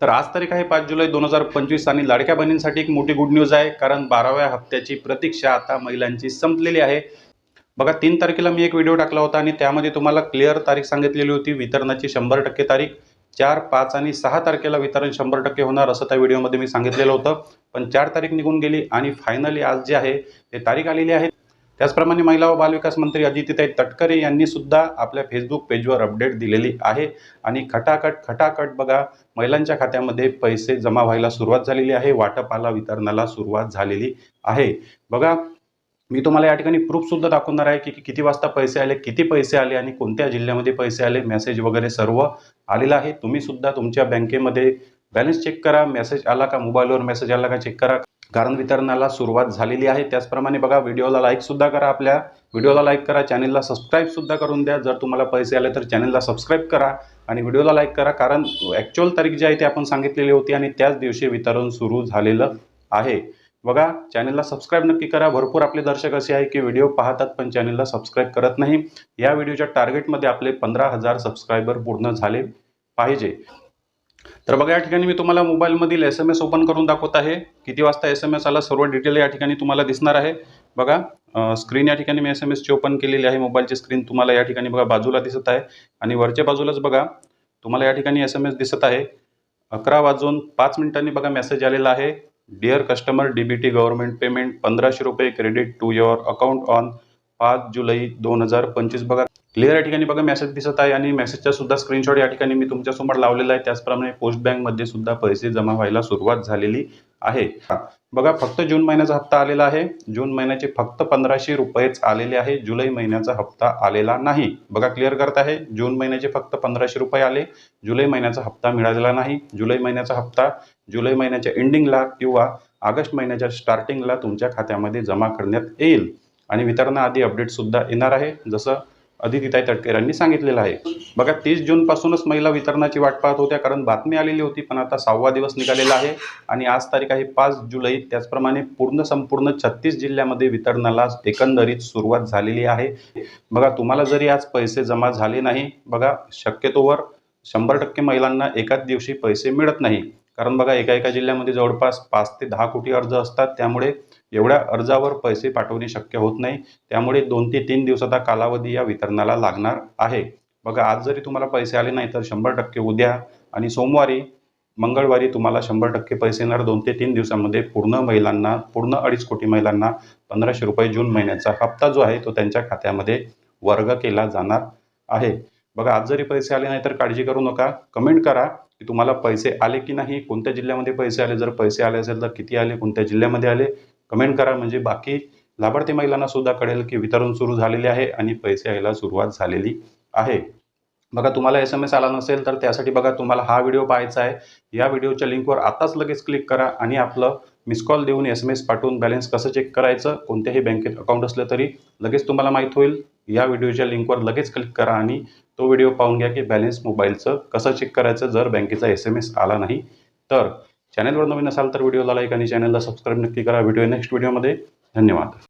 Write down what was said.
तर आज तारीख आहे पाच जुलै दोन हजार पंचवीस आणि लाडक्या बहिणींसाठी एक मोठी गुड न्यूज आहे कारण बाराव्या हप्त्याची प्रतीक्षा आता महिलांची संपलेली आहे. बघा तीन तारखेला मी एक व्हिडिओ टाकला होता आणि त्यामध्ये तुम्हाला क्लिअर तारीख सांगितलेली होती वितरणाची शंभर टक्के तारीख. चार पाच आणि सहा तारखेला वितरण शंभर टक्के होणार असं त्या व्हिडिओमध्ये मी सांगितलेलं होतं. पण चार तारीख निघून गेली आणि फायनली आज जे आहे ते तारीख आलेली आहे. त्याचप्रमाणे महिला व बालविकास मंत्री अदितीताई तटकरे यांनी सुद्धा आपल्या फेसबुक पेजवर अपडेट दिलेली आहे. आणि खटाखट खटाखट बघा महिलांच्या खात्यामध्ये पैसे जमा व्हायला सुरुवात झालेली आहे. वाटपाला वितरणाला सुरुवात झालेली आहे. बघा मी तुम्हाला या ठिकाणी प्रूफ सुद्धा दाखवणार आहे की किती वाजता पैसे आले किती पैसे आले आणि कोणत्या जिल्ह्यामध्ये पैसे आले मेसेज वगैरे सर्व आलेलं आहे. तुम्ही सुद्धा तुमच्या बँकेमध्ये बॅलन्स चेक करा. मेसेज आला का मोबाईलवर मेसेज आला का चेक करा. कारण वितरणाला सुरुवात झालेली आहे. त्याचप्रमाणे बघा व्हिडिओला लाईकसुद्धा करा आपल्या. व्हिडिओला लाईक करा चॅनलला सबस्क्राईबसुद्धा करून द्या. जर तुम्हाला पैसे आले तर चॅनलला सबस्क्राईब करा आणि व्हिडिओला लाईक करा. कारण ॲक्च्युअल तारीख जी आहे ती आपण सांगितलेली होती आणि त्याच दिवशी वितरण सुरू झालेलं आहे. बघा चॅनलला सबस्क्राईब नक्की करा. भरपूर आपले दर्शक असे आहे की व्हिडिओ पाहतात पण चॅनलला सबस्क्राईब करत नाही. या व्हिडिओच्या टार्गेटमध्ये आपले पंधरा हजार सबस्क्रायबर पूर्ण झाले पाहिजे. तर बघा या ठिकाणी मी तुम्हाला मोबाईलमधील एस एम एस ओपन करून दाखवत आहे. किती वाजता एस एम एस आला सर्व डिटेल या ठिकाणी तुम्हाला दिसणार आहे. बघा स्क्रीन या ठिकाणी मी एस एम एसची ओपन केलेली आहे. मोबाईलची स्क्रीन तुम्हाला या ठिकाणी बघा बाजूला दिसत आहे. आणि वरच्या बाजूलाच बघा तुम्हाला या ठिकाणी एस एम एस दिसत आहे. अकरा वाजून पाच मिनिटांनी बघा मेसेज आलेला आहे. Dear customer D B T government payment पंधराशे रुपये credit to your account on पाच जुलै दोन हजार पंचवीस. बघा क्लिअर या ठिकाणी? बघा मेसेज दिसत आहे आणि मेसेजचा सुद्धा स्क्रीनशॉट या ठिकाणी मी तुमच्यासमोर लावलेला आहे. त्याचप्रमाणे पोस्ट बँकमध्ये सुद्धा पैसे जमा व्हायला सुरुवात झालेली आहे. बघा फक्त जून महिन्याचा हप्ता आलेला आहे. जून महिन्याचे फक्त पंधराशे रुपयेच आलेले आहे. जुलै महिन्याचा हप्ता आलेला नाही. बघा क्लिअर करत आहे. जून महिन्याचे फक्त पंधराशे रुपये आले. जुलै महिन्याचा हप्ता मिळालेला नाही. जुलै महिन्याचा हप्ता जुलै महिन्याच्या एंडिंगला किंवा ऑगस्ट महिन्याच्या स्टार्टिंगला तुमच्या खात्यामध्ये जमा करण्यात येईल. आणि वितरणाआधी अपडेटसुद्धा येणार आहे. जसं अदितीताई तटकर यांनी सांगितलेलं आहे. बघा तीस जूनपासूनच महिला वितरणाची वाट पाहत होत्या कारण बातमी आलेली होती पण आता सहावा दिवस निघालेला आहे आणि आज तारीख आहे पाच जुलै. त्याचप्रमाणे पूर्ण संपूर्ण छत्तीस जिल्ह्यामध्ये वितरणाला एकंदरीत सुरुवात झालेली आहे. बघा तुम्हाला जरी आज पैसे जमा झाले नाही बघा शक्यतोवर शंभर टक्के महिलांना एकाच दिवशी पैसे मिळत नाही. कारण बघा एका एका जिल्ह्यामध्ये जवळपास पाच ते दहा कोटी अर्ज असतात. त्यामुळे एवढ्या अर्जावर पैसे पाठवणे शक्य होत नाही. त्यामुळे दोन ते तीन दिवसाचा कालावधी या वितरणाला लागणार आहे. बघा आज जरी तुम्हाला पैसे आले नाही तर शंभर टक्के उद्या आणि सोमवारी मंगळवारी तुम्हाला शंभर टक्के पैसे येणार. दोन ते तीन दिवसामध्ये पूर्ण महिलांना पूर्ण अडीच कोटी महिलांना पंधराशे रुपये जून महिन्याचा हप्ता जो आहे तो त्यांच्या खात्यामध्ये वर्ग केला जाणार आहे. बघा आज जरी पैसे आले नाही तर काळजी करू नका. कमेंट करा की तुम्हाला पैसे आले की नाही कोणत्या जिल्ह्यामध्ये पैसे आले जर पैसे आले असेल तर किती आले कोणत्या जिल्ह्यामध्ये आले? कमेंट करा म्हणजे बाकी लाभार्थी महिलांना सुद्धा कळेल की वितरण सुरू झालेले आहे आणि पैसे यायला सुरुवात झालेली आहे. बघा तुम्हाला एस एम एस आला नसेल तर त्यासाठी बघा तुम्हाला हा व्हिडिओ पाहायचा आहे. या व्हिडिओच्या लिंकवर आताच लगेच क्लिक करा आणि आपलं मिस कॉल देऊन एस एम एस पाठवून बॅलन्स कसं चेक करायचं कोणत्याही बँकेत अकाउंट असलं तरी लगेच तुम्हाला माहीत होईल. या व्हिडिओच्या लिंकवर लगेच क्लिक करा आणि तो व्हिडिओ पाहून घ्या की बॅलन्स मोबाईलचं कसं चेक करायचं जर बँकेचा एस एम एस आला नाही. तर चॅनलवर नवीन असाल तर व्हिडिओला लाईक आणि चॅनलला सबस्क्राईब नक्की करा. व्हिडिओ नेक्स्ट व्हिडिओमध्ये धन्यवाद.